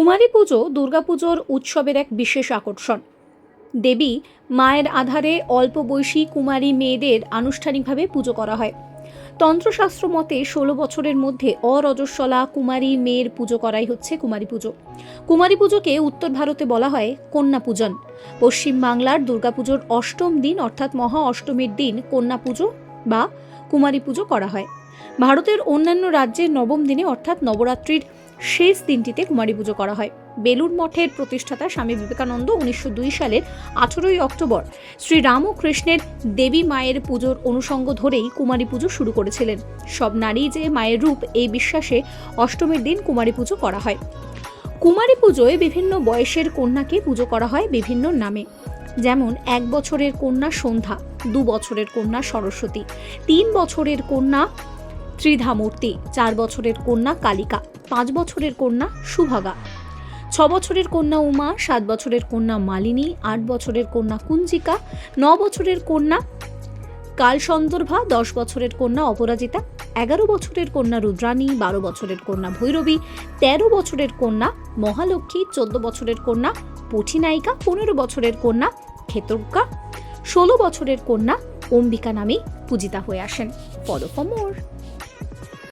কুমারী পুজো দুর্গাপুজোর উৎসবের এক বিশেষ আকর্ষণ। দেবী মায়ের আধারে অল্প বয়সী কুমারী মেয়েদের আনুষ্ঠানিকভাবে পুজো করা হয়। তন্ত্রশাস্ত্র মতে ষোলো বছরের মধ্যে অরজস্বলা কুমারী মেয়ের পুজো করাই হচ্ছে কুমারী পুজো। কুমারী পুজোকে উত্তর ভারতে বলা হয় কন্যা পূজন পশ্চিম বাংলার দুর্গাপুজোর অষ্টম দিন অর্থাৎ মহা অষ্টমীর দিন কন্যা পুজো বা কুমারী পুজো করা হয়। ভারতের অন্যান্য রাজ্যের নবম দিনে অর্থাৎ নবরাত্রির শেষ দিনটিতে কুমারী পুজো করা হয়। বেলুর মঠের প্রতিষ্ঠাতা স্বামী বিবেকানন্দ উনিশশো দুই সালের আঠেরোই অক্টোবর শ্রী রামকৃষ্ণের দেবী মায়ের পুজোর অনুষঙ্গ ধরেই কুমারী পুজো শুরু করেছিলেন। সব নারী যে মায়ের রূপ, এই বিশ্বাসে অষ্টমীর দিন কুমারী পুজো করা হয়। কুমারী পুজোয় বিভিন্ন বয়সের কন্যাকে পুজো করা হয় বিভিন্ন নামে। যেমন, এক বছরের কন্যা সন্ধ্যা, দু বছরের কন্যা সরস্বতী, তিন বছরের কন্যা ত্রিধামূর্তি, চার বছরের কন্যা কালিকা। পাঁচ বছরের কন্যা সুভাগা ছ বছরের কন্যা উমা সাত বছরের কন্যা মালিনী আট বছরের কন্যা কুঞ্জিকা ন বছরের কন্যা কালসন্দর্ভা দশ বছরের কন্যা অপরাজিতা এগারো বছরের কন্যা রুদ্রাণী বারো বছরের কন্যা ভৈরবী তেরো বছরের কন্যা মহালক্ষ্মী চোদ্দ বছরের কন্যা পঠিনায়িকা পনেরো বছরের কন্যা ক্ষেত্রজ্ঞা ষোলো বছরের কন্যা অম্বিকা নামে পূজিতা হয়ে আসেন ফলো ফর মোর